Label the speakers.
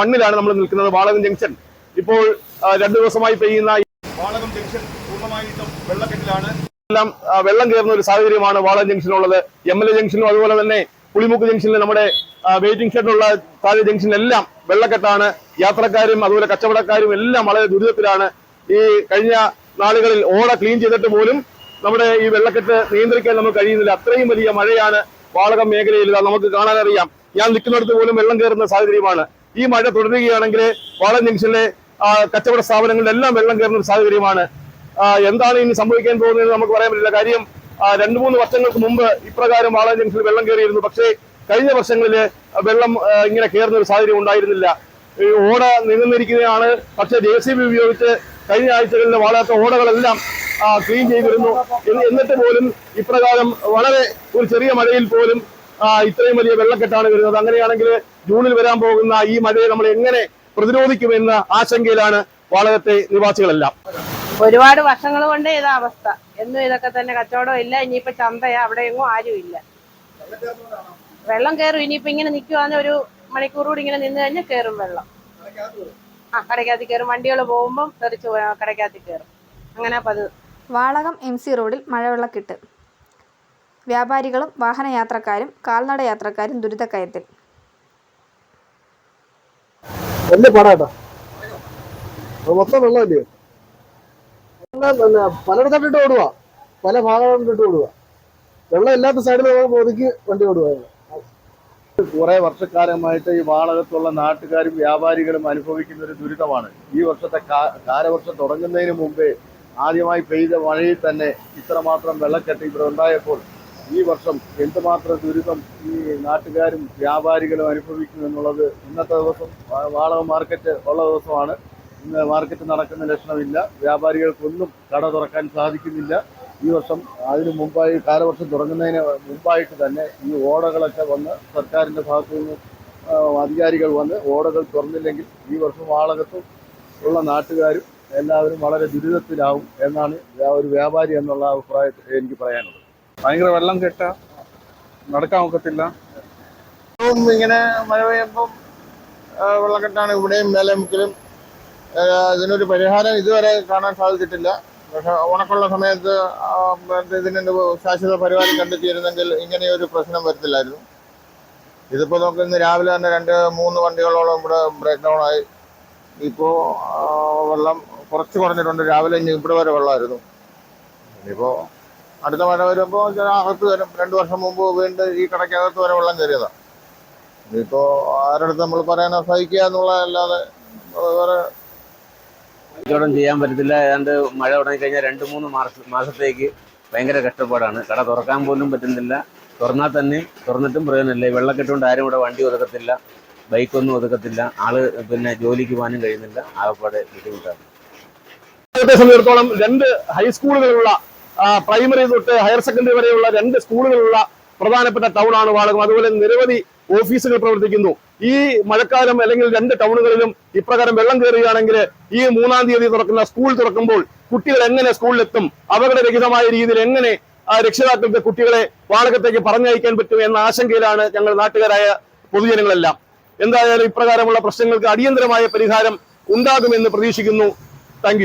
Speaker 1: മണ്ണിലാണ് നമ്മൾ നിൽക്കുന്നത് വാളകം ജംഗ്ഷൻ. ഇപ്പോൾ രണ്ടു ദിവസമായി പെയ്യുന്ന വാളകം ജംഗ്ഷൻ പൂർണമായിട്ടും വെള്ളക്കെട്ടിലാണ്. എല്ലാം വെള്ളം കയറുന്ന ഒരു സാഹചര്യമാണ് വാളകം ജംഗ്ഷനുള്ളത്. എം എൽ എ ജംഗ്ഷനും അതുപോലെ തന്നെ പുളിമുക്ക് ജംഗ്ഷനിൽ നമ്മുടെ വെയിറ്റിംഗ് ഷെഡിലുള്ള താഴെ ജംഗ്ഷനിലെല്ലാം വെള്ളക്കെട്ടാണ്. യാത്രക്കാരും അതുപോലെ കച്ചവടക്കാരും എല്ലാം വളരെ ദുരിതത്തിലാണ്. ഈ കഴിഞ്ഞ നാളുകളിൽ ഓട ക്ലീൻ ചെയ്തിട്ട് പോലും നമ്മുടെ ഈ വെള്ളക്കെട്ട് നിയന്ത്രിക്കാൻ നമുക്ക് കഴിയുന്നില്ല. അത്രയും വലിയ മഴയാണ് വാളകം മേഖലയിൽ. നമുക്ക് കാണാനറിയാം. ഞാൻ നിൽക്കുന്നിടത്ത് പോലും വെള്ളം കയറുന്ന സാഹചര്യമാണ്. ഈ മഴ തുടരുകയാണെങ്കിൽ വാളൻ ജംഗ്ഷനിലെ കച്ചവട സ്ഥാപനങ്ങളിലെല്ലാം വെള്ളം കയറുന്ന ഒരു സാഹചര്യമാണ്. എന്താണ് ഇനി സംഭവിക്കാൻ പോകുന്നത് നമുക്ക് പറയാൻ പറ്റില്ല. കാര്യം രണ്ടു മൂന്ന് വർഷങ്ങൾക്ക് മുമ്പ് ഇപ്രകാരം വാളൻ ജംഗ്ഷനിൽ വെള്ളം കയറിയിരുന്നു. പക്ഷേ കഴിഞ്ഞ വർഷങ്ങളിൽ വെള്ളം ഇങ്ങനെ കയറുന്ന ഒരു സാഹചര്യം ഉണ്ടായിരുന്നില്ല. ഈ ഓട നിന്നിരിക്കുകയാണ് പക്ഷേ ജെ സി ബി ഉപയോഗിച്ച് കഴിഞ്ഞ ആഴ്ചകളിലെ വാടാത്ത ഓടകളെല്ലാം ക്ലീൻ ചെയ്തിരുന്നു. എന്ന് എന്നിട്ട് പോലും ഇപ്രകാരം വളരെ ഒരു ചെറിയ മഴയിൽ പോലും ഇത്രയും വലിയ വെള്ളക്കെട്ടാണ് വരുന്നത്. അങ്ങനെയാണെങ്കിൽ ജൂണിൽ വരാൻ പോകുന്ന ഈ മഴയെ നമ്മൾ എങ്ങനെ പ്രതിരോധിക്കുമെന്ന ആശങ്കയിലാണ് വാളകത്തെ നിവാസികളെല്ലാം.
Speaker 2: ഒരുപാട് വർഷങ്ങൾ കൊണ്ട് ഇതാ അവസ്ഥ. എന്നും ഇതൊക്കെ തന്നെ കച്ചവടം ഇല്ല ഇനിയിപ്പോ ചന്തയാ അവിടെ എങ്ങും ആരും ഇല്ല. വെള്ളം കയറും ഇനിയിപ്പോ ഇങ്ങനെ നിൽക്കുവാന്ന് ഒരു മണിക്കൂർ കൂടി ഇങ്ങനെ നിന്ന് കഴിഞ്ഞാൽ കയറും വെള്ളം. ആ കടയ്ക്കകത്ത് കയറും വണ്ടികൾ പോകുമ്പോൾ തെറിച്ച് കേറും കടയ്ക്കകത്ത് കയറും അങ്ങനെ പതിവ്.
Speaker 3: വാളകം എം സി റോഡിൽ മഴവെള്ളക്കെട്ട്. വ്യാപാരികളും വാഹനയാത്രക്കാരും കാൽനടയാത്രക്കാരും ദുരിതക്കയത്തിൽ.
Speaker 4: വലിയ പാടാട്ടോ മൊത്തം വെള്ളമല്ലേ? പല വെള്ളം ഇല്ലാത്ത സൈഡിൽ ഒതുക്കി വണ്ടി ഓടുക
Speaker 5: കുറെ വർഷക്കാലമായിട്ട് ഈ വാളകത്തുള്ള നാട്ടുകാരും വ്യാപാരികളും അനുഭവിക്കുന്ന ഒരു ദുരിതമാണ്. ഈ വർഷത്തെ കാലവർഷം തുടങ്ങുന്നതിന് മുമ്പേ ആദ്യമായി പെയ്ത മഴയിൽ തന്നെ ഇത്രമാത്രം വെള്ളക്കെട്ട് ഇവിടെ ഉണ്ടായപ്പോൾ ഈ വർഷം എന്തുമാത്രം ദുരിതം ഈ നാട്ടുകാരും വ്യാപാരികളും അനുഭവിക്കും എന്നുള്ളത് ഇന്നത്തെ ദിവസം വാളക മാർക്കറ്റ് ഉള്ള ദിവസമാണ്. ഇന്ന് മാർക്കറ്റ് നടക്കുന്ന ലക്ഷണമില്ല. വ്യാപാരികൾക്കൊന്നും കട തുറക്കാൻ സാധിക്കുന്നില്ല. ഈ വർഷം അതിനു മുമ്പായി കാലവർഷം തുടങ്ങുന്നതിന് മുമ്പായിട്ട് തന്നെ ഈ ഓടകളൊക്കെ വന്ന് സർക്കാരിന്റെ ഭാഗത്തു നിന്ന് അധികാരികൾ വന്ന് ഓടകൾ തുറന്നില്ലെങ്കിൽ ഈ വർഷം വാളകത്തും ഉള്ള നാട്ടുകാരും എല്ലാവരും വളരെ ദുരിതത്തിലാവും എന്നാണ് ഒരു വ്യാപാരി എന്നുള്ള അഭിപ്രായത്തിൽ എനിക്ക് പറയാനുള്ളത്.
Speaker 6: ഭയങ്കര വെള്ളം കെട്ട നടക്കാൻ ഒക്കത്തില്ല.
Speaker 7: ഇങ്ങനെ മഴ പെയ്യുമ്പം വെള്ളക്കെട്ടാണ് ഇവിടെയും മേലമുക്കിലും ഇതിനൊരു പരിഹാരം ഇതുവരെ കാണാൻ സാധിച്ചിട്ടില്ല. പക്ഷെ ഉണക്കുള്ള സമയത്ത് ഇതിന് ശാശ്വത പരിഹാരം കണ്ടെത്തിയിരുന്നെങ്കിൽ ഒരു പ്രശ്നം വരത്തില്ലായിരുന്നു. ഇതിപ്പോൾ നമുക്ക് ഇന്ന് രാവിലെ തന്നെ രണ്ട് മൂന്ന് വണ്ടികളോളം ഇവിടെ ബ്രേക്ക് ഡൗൺ ആയി. ഇപ്പോൾ വെള്ളം കുറച്ച് കുറഞ്ഞിട്ടുണ്ട്. രാവിലെ ഇനി ഇവിടെ വരെ വെള്ളമായിരുന്നു. ഇനിയിപ്പോൾ അടുത്ത മഴ വരുമ്പോൾ അകത്ത് വരും. രണ്ട് വർഷം മുമ്പ് വീണ്ടും ഈ കടയ്ക്കകത്ത് വരെ വെള്ളം കയറിയതാണ് ഇപ്പോൾ ആരുടെ നമ്മൾ പറയാനോ സഹിക്കുക എന്നുള്ളതല്ലാതെ വേറെ
Speaker 8: കച്ചവടം ചെയ്യാൻ പറ്റത്തില്ല. ഏതാണ്ട് മഴ തുടങ്ങിക്കഴിഞ്ഞാൽ രണ്ട് മൂന്ന് മാസ മാസത്തേക്ക് ഭയങ്കര കഷ്ടപ്പാടാണ്. കട തുറക്കാൻ പോലും പറ്റുന്നില്ല. തുറന്നാൽ തന്നെ തുറന്നിട്ടും പ്രയോജനമില്ല. വെള്ളക്കെട്ടുകൊണ്ട് ആരും ഇവിടെ വണ്ടി ഒതുക്കത്തില്ല. ബൈക്കൊന്നും ഒതുക്കത്തില്ല. ആൾ പിന്നെ ജോലിക്ക് പോകാനും കഴിയുന്നില്ല. ആകപ്പാടെ ബുദ്ധിമുട്ടാണ്.
Speaker 1: സംബന്ധിച്ചിടത്തോളം രണ്ട് ഹൈസ്കൂളുകളുള്ള ആ, പ്രൈമറി തൊട്ട് ഹയർ സെക്കൻഡറി വരെയുള്ള രണ്ട് സ്കൂളുകളുള്ള പ്രധാനപ്പെട്ട ടൗൺ ആണ് വാളകം. അതുപോലെ നിരവധി ഓഫീസുകൾ പ്രവർത്തിക്കുന്നു. ഈ മഴക്കാലം അല്ലെങ്കിൽ രണ്ട് ടൗണുകളിലും ഇപ്രകാരം വെള്ളം കയറുകയാണെങ്കിൽ ഈ മൂന്നാം തീയതി തുറക്കുന്ന സ്കൂൾ തുറക്കുമ്പോൾ കുട്ടികൾ എങ്ങനെ സ്കൂളിലെത്തും അപകടരഹിതമായ രീതിയിൽ എങ്ങനെ രക്ഷിതാക്കൾക്ക് കുട്ടികളെ വാളകത്തേക്ക് പറഞ്ഞയക്കാൻ പറ്റും എന്ന ആശങ്കയിലാണ് ഞങ്ങൾ നാട്ടുകാരായ പൊതുജനങ്ങളെല്ലാം. എന്തായാലും ഇപ്രകാരമുള്ള പ്രശ്നങ്ങൾക്ക് അടിയന്തരമായ പരിഹാരം ഉണ്ടാകുമെന്ന് പ്രതീക്ഷിക്കുന്നു. താങ്ക്